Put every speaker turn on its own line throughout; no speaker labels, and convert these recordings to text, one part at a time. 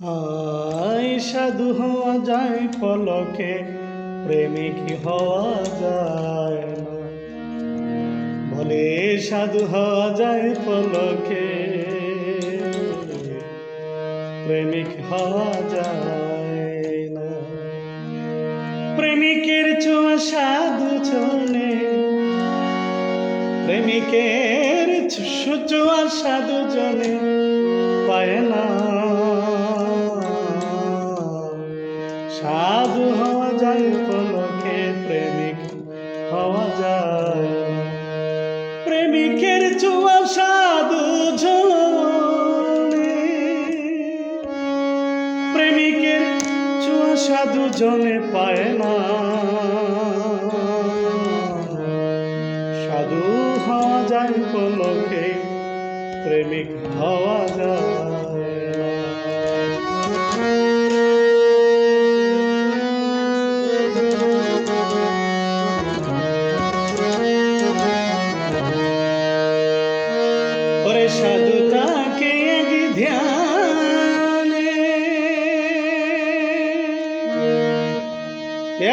I সাধু হওয়া যায়, পলকে প্রেমিক হওয়া যায় না। বলে সাধু হওয়া যায়, পলকে প্রেমিক হওয়া যায় না। প্রেমিকের ছোঁয়া সাধু জনে প্রেমিকের ছোঁয়া সাধু জনে পায় না সাধু হওয়া যায়, পলকে প্রেমিক হওয়া যায়। প্রেমিকের ছোঁয়া সাধু প্রেমিকের ছোঁয়া সাধু জনে পায় না। সাধু হওয়া যায়, পলকে প্রেমিক হওয়া যায়। ওরে সাধু তাকে ধ্যানে।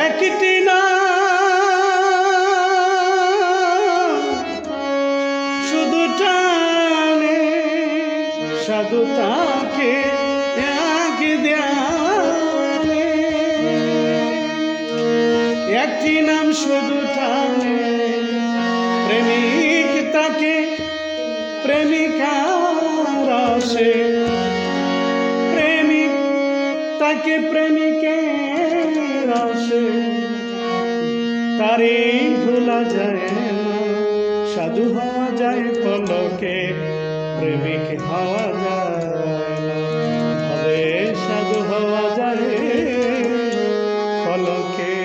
একটি না প্রেমিকার আসে। প্রেমিক, তাকে প্রেমিকের আসে। তারে ভোলা যায় সাধু হওয়া যায়, পলকে প্রেমিক হওয়া যায় সাধু হওয়া যায়, পলকে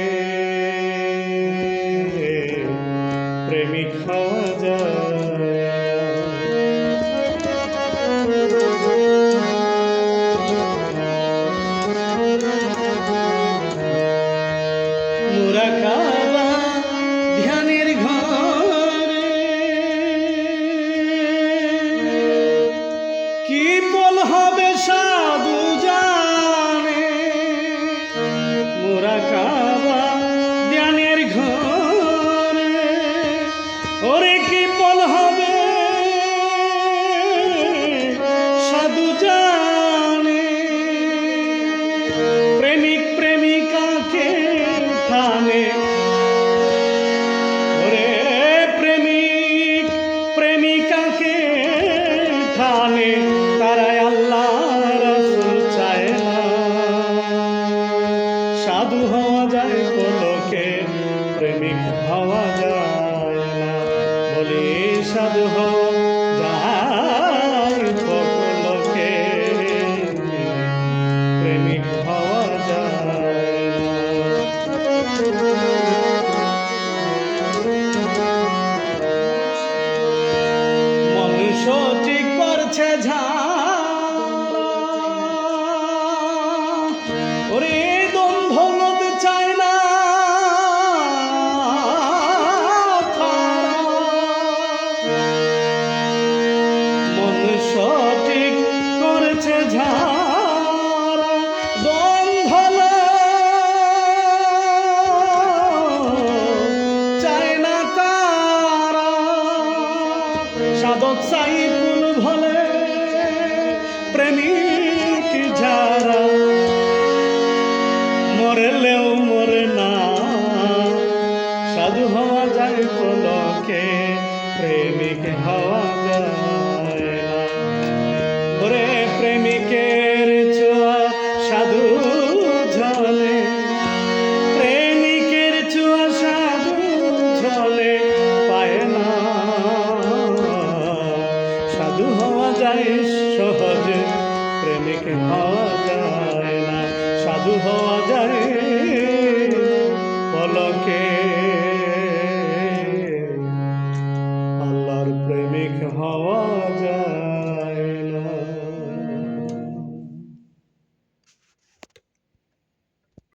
প্রেমিক হওয়া বলি সাধু হওয়া সাধক সাইকুল ভলে, প্রেমিক যারা মরেলেও মরে না। সাধু হওয়া যায় কোলকে প্রেমিক হওয়া যায় ওরে প্রেমিকের যায় না সাধু হওয়া যায় পলকে। আল্লাহর প্রেমিক হওয়া যায়